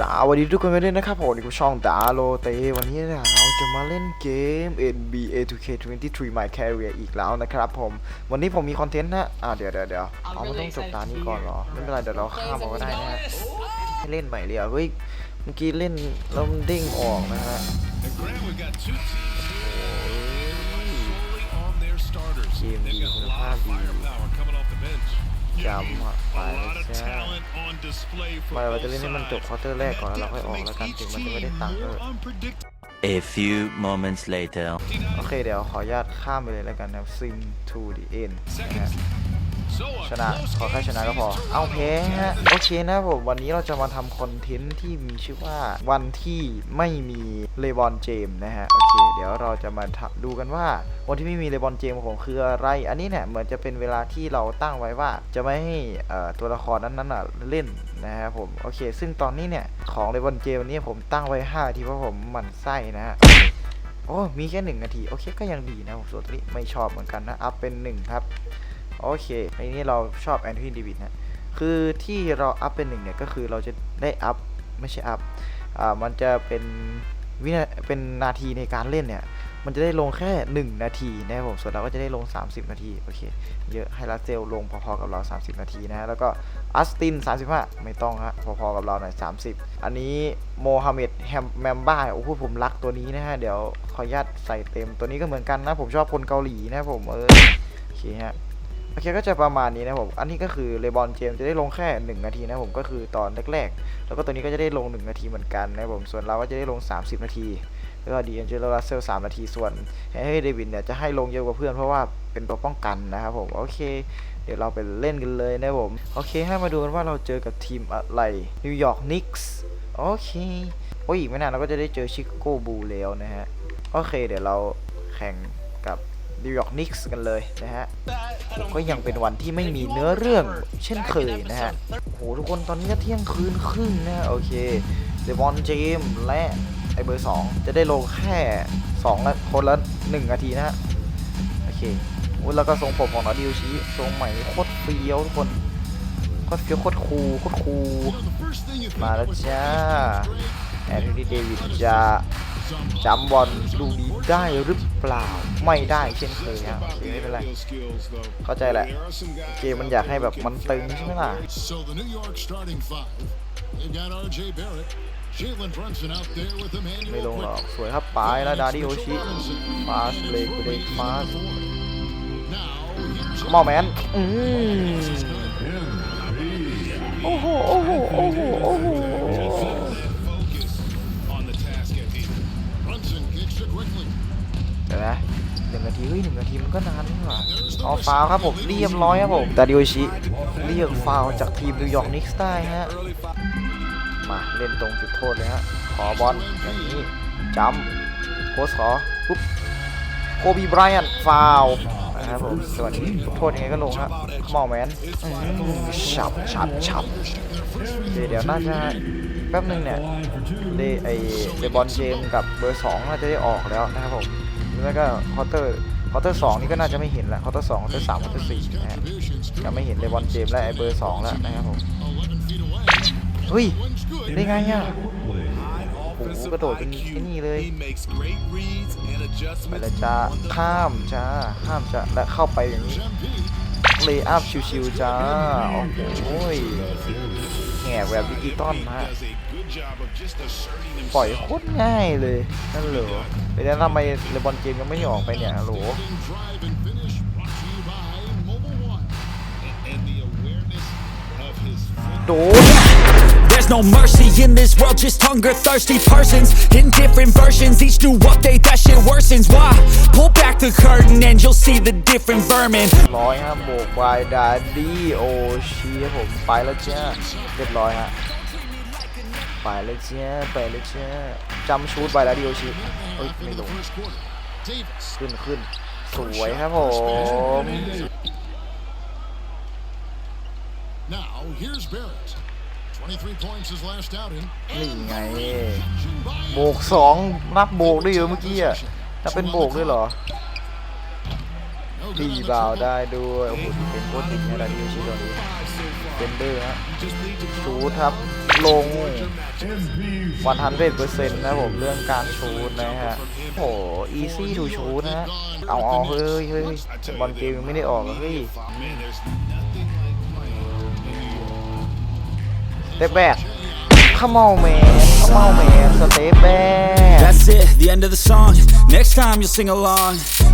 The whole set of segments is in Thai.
สวัสดีทุกคนกันด้วยนะครับผมนี่คือช่องดาโลเตวันนี้เนี่ยเราจะมาเล่นเกม NBA 2K23 My Career อีกแล้วนะครับผมวันนี้ผมมีคอนเทนต์นะอ่าเดี๋ยวเดี๋ยวเดี๋ยวเอามันต้องจบตานี้ก่อนเหรอไม่เป็นไรเดี๋ยวเราข้ามเอาก็ได้นะฮะให้เล่นใหม่เลยอะเฮ้ยเมื่อกี้เล่นแล้วมันเด้งออกนะฮะ And Grant, we've got two teams here solely on their starters. Team They've got a lot of firepower coming off the bench. จำอะไป มาเรา both จะเล่นให้มันจบ sides. ควอเตอร์แรก And ก่อน that แล้วเราค่อยออก depth แล้วกัน makes ถึง each มันจะไม่ได้ team ตังค์เอ more อ unpredictable. A few moments later. โอเคเดี๋ยวขออนุญาตข้ามไปเลยแล้วกันนะ Sim to the end นะฮะ So a ชนะขอแค่ชนะก็พอเอา run แพ้ฮะโอเคนะผมวันนี้เราจะมาทำคอนเทนต์ที่มีชื่อว่าวันที่ไม่มีเลบอนเจมนะฮะโอเค เดี๋ยวเราจะมาดูกันว่า วันที่ไม่มีเลบอนเจมของผมคืออะไร อันนี้เนี่ยเหมือนจะเป็นเวลาที่เราตั้งไว้ว่า จะไม่ให้ตัวละครนั้นๆเล่นนะครับผมโอเค ซึ่งตอนนี้เนี่ยของเลบอนเจมนี้ผมตั้งไว้5นาทีเพราะผมมันไส้นะฮะโอ้มีแค่หนึ่งนาทีโอเคก็ยังดีนะผมส่วนตัวนี้ไม่ชอบเหมือนกันนะอัพเป็นหนึ่งครับ โอเคในนี้เราชอบแอนท n นีเดวิดนะ คือที่เราอัพเป็นหนึ่งเนี่ย ก็คือเราจะได้อัพ ไม่ใช่อัพ อ่า มันจะเป็นวินาเป็นนาทีในการเล่นเนี่ย มันจะได้ลงแค่ 1 นาทีนะครับผม ส่วนเราก็จะได้ลง 30 นาที โอเค เยอะ ให้ลัสเซลลงพอๆกับเรา 30 นาทีนะ แล้วก็อัสติน 35 ไม่ต้องฮะ พอๆกับเราหน่อย 30 อันนี้โมฮัมเหม็ดแฮมแมมบ้า โอ้โห ผมรักตัวนี้นะฮะ เดี๋ยวขออนุญาตใส่เต็ม ตัวนี้ก็เหมือนกันนะ ผมชอบคนเกาหลีนะผม เออ โอเคฮะ โอเคก็จะประมาณนี้นะผม อันนี้ก็คือเลบอนเจมจะได้ลงแค่ 1 นาทีนะผมก็คือตอนแรกๆ แล้วก็ตัวนี้ก็จะได้ลง 1 นาทีเหมือนกันนะผม ส่วนเราก็จะได้ลง 30 นาที แล้วก็ดีแอนเจโลรัสเซล3นาที ส่วนเฮ้ยเดวิดเนี่ยจะให้ลงเยอะกว่าเพื่อนเพราะว่าเป็นตัวป้องกันนะครับผม โอเค เดี๋ยวเราไปเล่นกันเลยนะผม โอเค ให้มาดูกันว่าเราเจอกับทีมอะไร นิวยอร์กนิกส์ โอเคโอ้ยอีกไม่นานเราก็จะได้เจอชิคาโกบูลแล้วนะฮะ โอเค เดี๋ยวเราแข่งกับ นิวยอร์กนิกส์กันเลยนะฮะก็ยังเป็นวันที่ไม่มีเนื้อเรื่องเช่นเคยนะฮะโหทุกคนตอนนี้ก็เที่ยงคืนครึ่งนะโอเคเดบอนเจมและไอเบอร์2จะได้ลงแค่2ละคนละ1นาทีนะฮะโอเคอุ้ยแล้วก็ทรงผมของนอดิวชีทรงใหม่โคตรเฟี้ยวทุกคนโคตรเฟี้ยวโคตรคูลโคตรคูลมาแล้วจ้าแอนโทนีเดวิดจะ จำบอลลูกนี้ได้หรือเปล่าไม่ได้เช่นเคยฮะโอเคไม่เป็นไร skills, though. เข้าใจแหละ There are some guys เกมมันอยากให้แบบมันตึงใช่ไหมล่ะ So the New York starting five, they've got R.J. Barrett, Jalen Brunson out there with ไม่ Emmanuel ลงหรอก Quick. สวยครับปลายแล้วดาดิโอชิฟาสเลกูเดฟาส Now here's มอแมนอืมโอ้โหโอ้โหโอ้โหโอ้โห เดี๋ยวนะหนึ่งนาทีเฮ้ยหนึ่งนาทีมันก็นานนี่หว่าเอาฟาวครับผมเรียบร้อยครับผมดาดิโอชิเรียกฟาวจากทีมนิวยอร์กนิกส์ได้ฮะมาเล่นตรงจุดโทษเลยฮะขอบอลอย่างนี้จัมโค้ชขอปุ๊บโคบีไบรอันฟาวนะครับผมส่วนโทษยังไงก็ลงฮะมอแมนฉับฉับฉับเคเดี๋ยวน่าจะแป๊บนึงเนี่ยเดไอเดบอลเจมกับเบอร์สองน่าจะได้ออกแล้วนะครับผม แล้วก็คอเตอร์คอเตอร์สองนี่ก็น่าจะไม่เห็นแล้วคอเตอร์สองคอเตอร์สามคอเตอร์สี่นะฮะยังไม่เห็นเลบอนเจมและไอเบอร์สองแล้วนะครับผมเฮ้ยได้ไงอะ High offensive กระโดดเป็น IQ. ไอ้นี่เลยไปแล้วจ้าข้ามจ้าข้ามจ้าและเข้าไปอย่างนี้เลย์อัพชิวๆจ้าโอ้โหยแหกแบบดิจิตอลฮะ does a good job of just asserting ปล่อย himself. โคตรง่ายเลย นั่นเหรอไปแล้วทำไมเลบอนเกมยังไม่ได้ออกไปเนี่ยฮัลโหล Drive and finish brought to you by Mobile One. and the awareness of his โดน There's no mercy in this world, just hunger thirsty persons in different versions. Each new update, that shit worsens. Why? Pull back the curtain and you'll see the different vermin. ร้อยฮะโบกบายดาดี้โอชีผมไปแล้วจ้าเรียบร้อยฮะ ไปแล้วจ้าไปแล้วจ้าจำชูดไปแล้วดิโอชิเฮ้ยไม่ลง First quarter. Davis ขึ้นขึ้นสวยครับผม Now here's Barrett. 23 points his last outing. นี่ไง Action by โบกสองนับโบกด้วยเหรอเมื่อกี้อะนับเป็นโบกด้วยเหรอ No ตี good on the บาว triple. ได้ด้วยโอ้โหเป็นโคตรติดในระดับดิวชิตอนนี้ เบนเดอร์ฮะชูดครับ ลงวันทันเเปอร์เซ็นต์นะผม เรื่องการชูดนะฮะ โอ้โหอีซี่ทูชูดนะฮะ เอาเอาเฮ้ยเฮ้ยบอลเกมยังไม่ได้ออกเฮ้ย Man, there's nothing like playing. เตะแบกขมเอาแมนขมเอาแมนสเตปแบก That's it, the end of the song. Next time you'll sing along.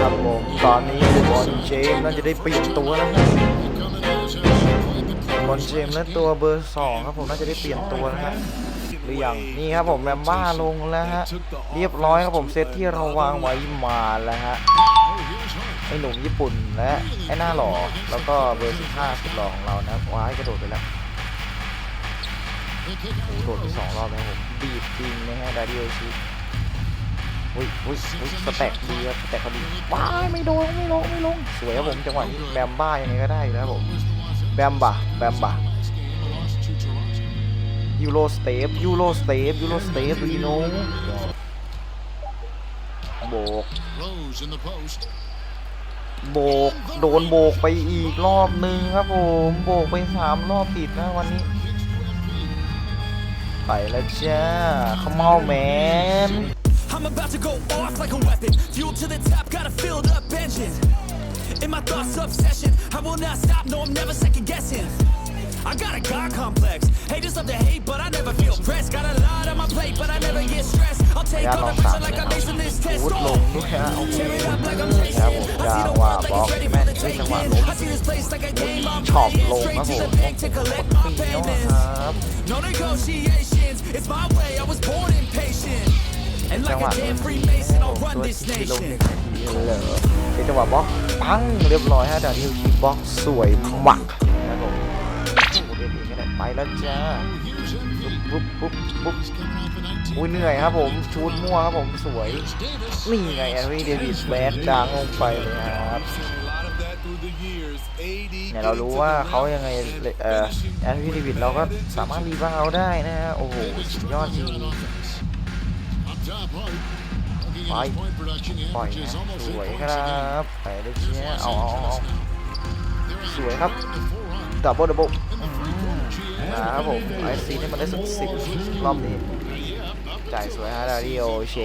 ครับผมตอนนี้บอลเจมส์น่าจะได้เปลี่ยนตัวแล้วนะบอลเจมส์และตัวเบอร์สองครับผมน่าจะได้เปลี่ยนตัวแล้วฮะหรือยังนี่ครับผมแมมบ้าลงแล้วฮะเรียบร้อยครับผมเซตที่เราวางไว้มาแล้วฮะไอหนุ่มญี่ปุ่นและไอหน้าหล่อแล้วก็เบอร์สิบห้าสุดหล่อของเรานะว้ายกระโดดไปแล้วโอ้โหโดดไปสองรอบแล้วผมบีบจริงนะฮะดาริโอชิ อุ้ยอุ้ยอุ้ยสแต็กดีครับสแต็กเขาดีว้ายไม่โดนไม่ลงไม่ลงสวยครับผมจังหวะนี้แบมบ้ายังไงก็ได้อยู่แล้วครับผมแบมบะแบมบะยูโรสเตปยูโรสเตปยูโรสเตปรีโนโบก Rose in the post. โบกโดนโบกไปอีกรอบนึงครับผมโบกไปสามรอบติดนะวันนี้ไปแล้วจ้าขมเอาแมน I'm about to go off like a weapon. Fuel to the top, got a filled up engine In my thoughts, obsession. I will not stop, no, I'm never second guessing I got a God complex. Haters love to hate, but I never feel pressed. Got a lot on my plate, but I never get stressed. I'll take all the pressure like I'm facing this test Oh, I'm tearing up like I'm chasing. I see the world like it's ready for the taking. I see this place like a game I'm playing. Straight to the bank to collect my payments. No negotiations, it's my way, I was born impatient. And จั like งหวะ a damn Freemason, I'll ตัว run this ที่ลงหนึ่ nation. งนาทีเลยเป็นจังหวะบล็อกปังเรียบร้อยฮะดานิลคีบล็อกสวยหมักนะครับผมโอ้โหเล่นเองก็ได้ไปแล้วจ้าปุ๊บปุ๊บปุ๊บอุ้ยเหนื่อยครับผมชูดมั่วครับผมสวยนี่ไงแอนนี่เดวิสแบดจางลงไปเลยครับเนี่ยเรารู้ว่าเขายังไงเอ่อแอนนี่เดวิสเราก็สามารถรีบาวด์ได้นะฮะโอ้โหสุดยอดจริง Up top, right. Looking at his Bye. point production, he ปล่อยนะสวยครับไปเลยเชี่ยเอาเอาสวยครับดับเบิลดับเบิลนะครับผมไอซีนี่มันได้สักสิบรอบนี้จ่ายสวยฮะดาริโอเช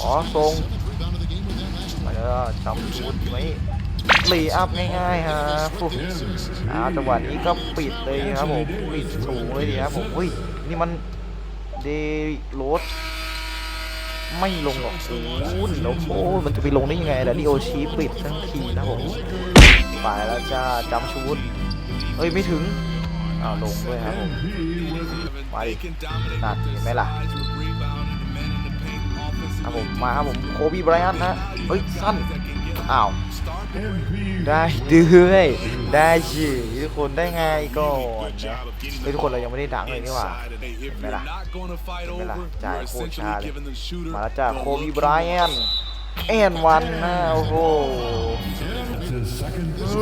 ขอทรงมาแล้วก็จำชุดไว้ลีอัพง่ายๆฮะปุ๊บอ่าจังหวะนี้ก็ปิดเลยครับผมปิดสูงเลยดีครับผมอุ้ยนี่มันเดโรส ไม่ลงหรอกซูนแล้วโอ้มันจะไปลงได้ยังไงแล้วนี่โอชีปิดทั้งทีนะผมไปแล้วจ้าจำชุดเฮ้ยไม่ถึงอ้าวลงด้วยครับผมมาดินั่นเห็นไหมล่ะครับผมมาครับผมโคบีไบรอันนะเฮ้ยสั้น อ้าว ได้ด้วยได้สิทุกคนได้ไงก่อนนะเฮ้ยทุกคนเรายังไม่ได้ดังเลยนี่หว่าเห็นไหมล่ะเห็นไหมล่ะจ่ายโคตรชาเลยมาแล้วจ้าโคบีไบรอันแอนวันนะโอ้โหเอ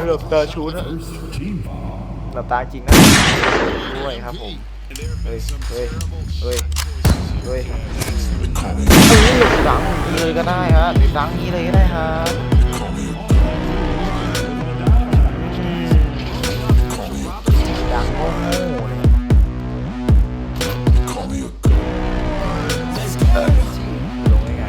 อหลับตาชูนะหลับตาจริงนะด้วยครับผมเฮ้ยเฮ้ยเฮ้ย เฮ้ย เออดังนี้เลยก็ได้ฮะดังนี้เลยก็ได้ฮะอืมดังโง่ๆเลยเออลงได้ไง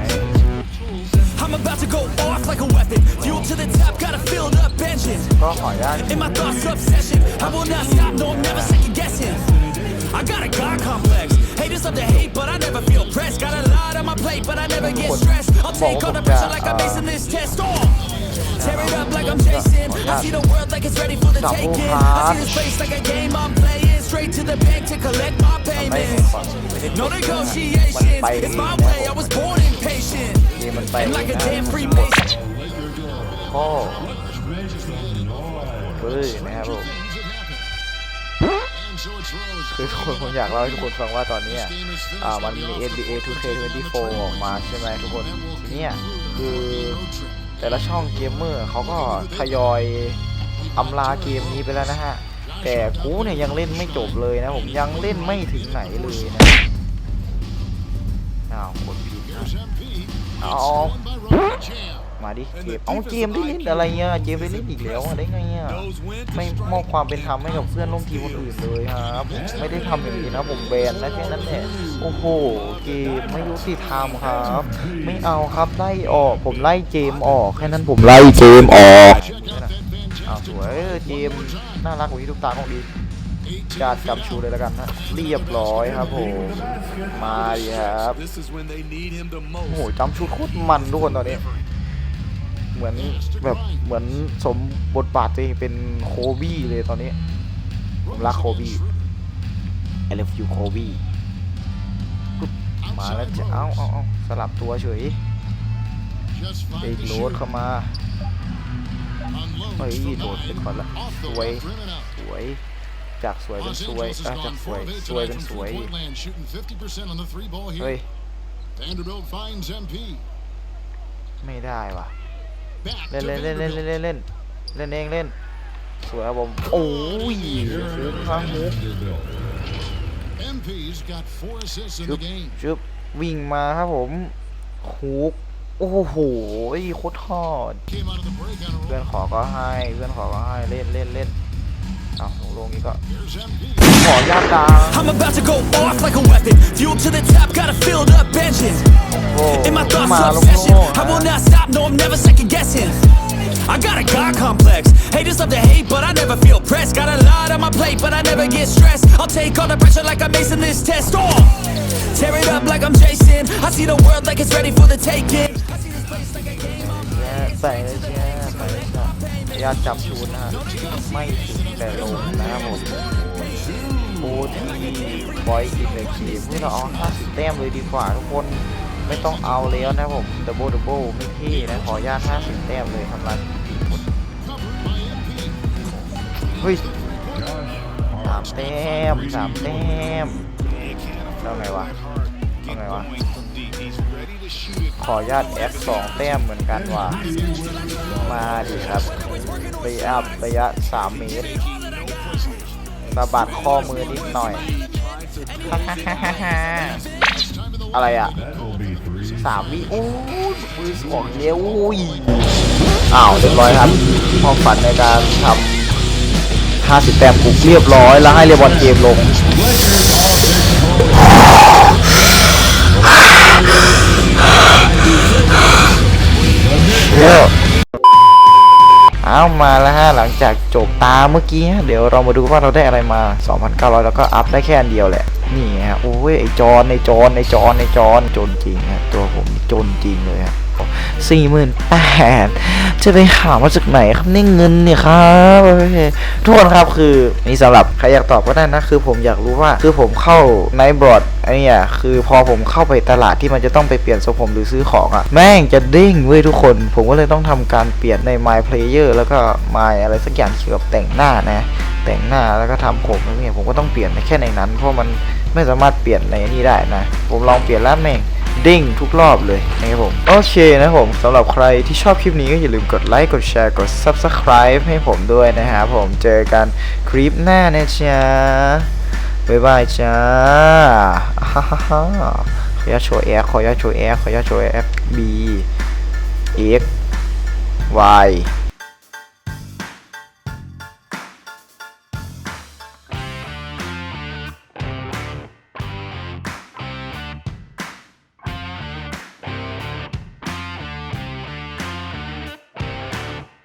I'm about to go off like a weapon. Fuel to the top, got a filled up engine. ก็ขออนุญาต In my thoughts, obsession. I will not stop, no, I'm never second Haters love to hate, but I never feel pressed. Got a lot on my plate, but I never get stressed. I'll take all the pressure like I'm acing this test. Oh. Tear it up like I'm Jason. I see the world like it's ready for the taking. I see this place like a game I'm playing. Straight to the bank to collect my ไม่ payments. ฝั่งไม่ได้ No มัน negotiations. ไป It's my นะ way. I was born impatient. เกมมันไป And like a นะ damn Freemason. พ่อเฮ้ยนะครับผม คือทุกคนผมอยากเล่าให้ทุกคนฟังว่าตอนนี้อ่ามันมี NBA 2K24 ออกมาใช่ไหมทุกคนทีเนี้ยคือแต่ละช่องเกมเมอร์เขาก็ทยอยอำลาเกมนี้ไปแล้วนะฮะ แต่กูเนี่ยยังเล่นไม่จบเลยนะผมยังเล่นไม่ถึงไหนเลยนะอ้าวกดผิดนะ Here's MP. It's Oh. won by Robert Jam. มาดิเกมเอาเกมได้เล่นอะไรเงี้ยเกมได้เล่นอีกแล้วอะได้ไงอะ Knows when to ไม่ strike มอบความเป็นธรรมให้กับเพื่อนร่วมทีมคนอื่นเลยครับผมไม่ได้ทำอย่างนี้นะผมแบนนะแค่นั้นแหละโอ้โหเกมไม่ยุติธรรมครับ ไม่เอาครับไล่ออกผมไล่เกมออกแค่นั้นผมไล่เกมออก Check out that อ้าวส fantastic วยเออ play เกม one more time. น่ารักกว่าที่ทุกตาของดี18จัดกับชูเลยแล้วกันนะเรียบร้อยครับผมมาดิครับ This is when they need him the โอ้โห most. จำชุดโคตรมันทุกคนตอนนี้ เหมือนแบบเหมือนสมบทบาทตัวเองเป็นโคบี้เลยตอนนี้ผมรักโคบี้ I love you โคบี้มาแล้วจะเอาเอาเอาสลับตัวเฉย Just เอ five ก to โร shoot. ดเข้ามา Unloads เฮ้ย from โดดไป nine. ก่อนละ Off the สวย left rim and out. สวยจากสวยเป็น Los สวย Angeles อะ has จาก gone สวย4 of 8สวย tonight เป็น from สวย three-point land, shooting 50% on the three ball เฮ้ย here. Vanderbilt finds MP. ไม่ได้ว่ะ เล่นเล่นเล่นเล่นเล่นเล่นเล่นเองเล่นสวยครับผมโอ้ยฟุกข้างหูชุบชุบวิ่งมาครับผมฮุกโอ้โหโคตรทอดเพื่อนขอก็ให้เพื่อนขอก็ให้เล่นเล่นเล่น งนี้ก็ Here's MP. ขอยาตา I'm about to go off like a weapon. Fuel to the top, got a filled up engine. โอ้ In my มา thoughts, ลง obsession. โง่ I will not stop, no, I'm never second guessing. I got a God complex. Haters love to hate, but I never feel pressed. Got a lot on my plate, but I never get stressed. I'll take all the pressure like I'm acing this test. Oh, tear it up like I'm Jason. I see the world like it's ready for the taking. I see this place like a game. I'm ใ จ้ะยาจับชูนะฮะไม่ถึงแต่ลงนะครับผมโอ้ที่บอยอินเลยคีมนี่เราเอา50แต้มเลยดีกว่าทุกคนไม่ต้องเอาแล้วนะผมดับเบิลดับเบิลไม่เท่นะขออนุญาต50แต้มเลยทำรัน Covered by MP. เฮ้ยสามแต้มสามแต้มแล้วไงวะแล้วไงวะ ขออนุญาตแอคสองแต้มเหมือนกันว่ะมาดิครับระยะระยะ3เมตรสะบัดข้อมือนิดหน่อย อะไรอะสามวิโอ้ยมือสองเย้วอุ้ยอ้าวเรียบร้อยครับความฝันในการทำ50แต้มกุกเรียบร้อยแล้วให้เรียบอลเกมลง เอามาแล้วฮะหลังจากจบตาเมื่อกี้เดี๋ยวเรามาดูว่าเราได้อะไรมา 2,900 แล้วก็อัพได้แค่อันเดียวแหละ นี่ฮะโอ้ยไอจอนไอจอนไอจอนไอจอนจนจริงฮะตัวผมจนจริงเลยฮะ สี่หมื่นแปดจะไปหามาจากไหนครับนี่เงินเนี่ยครับทุกคนครับคือนี่สำหรับใครอยากตอบก็ได้นะคือผมอยากรู้ว่าคือผมเข้าในบอร์ดไอ้นี่คือพอผมเข้าไปตลาดที่มันจะต้องไปเปลี่ยนทรงผมหรือซื้อของอะแม่งจะเด้งเว้ยทุกคน ผมก็เลยต้องทำการเปลี่ยนใน My Player แล้วก็ My อะไรสักอย่างเกี่ยวกับแต่งหน้านะแต่งหน้าแล้วก็ทำผมอะไรเนี่ยผมก็ต้องเปลี่ยนแค่ในนั้น เพราะมันไม่สามารถเปลี่ยนในนี่ได้นะ ผมลองเปลี่ยนแล้วแม่ง เด้งทุกรอบเลยนะครับผม โอเคนะผมสำหรับใครที่ชอบคลิปนี้ก็อย่าลืมกดไลค์กดแชร์กด Subscribe ให้ผมด้วยนะครับผมเจอกันคลิปหน้านะจ๊ะบ๊ายบายจ้าฮ่าฮ่าฮ่าขออนุญาโชว์แอคขออนุญาโชว์แอคขออนุญาโชว์แอค B X Y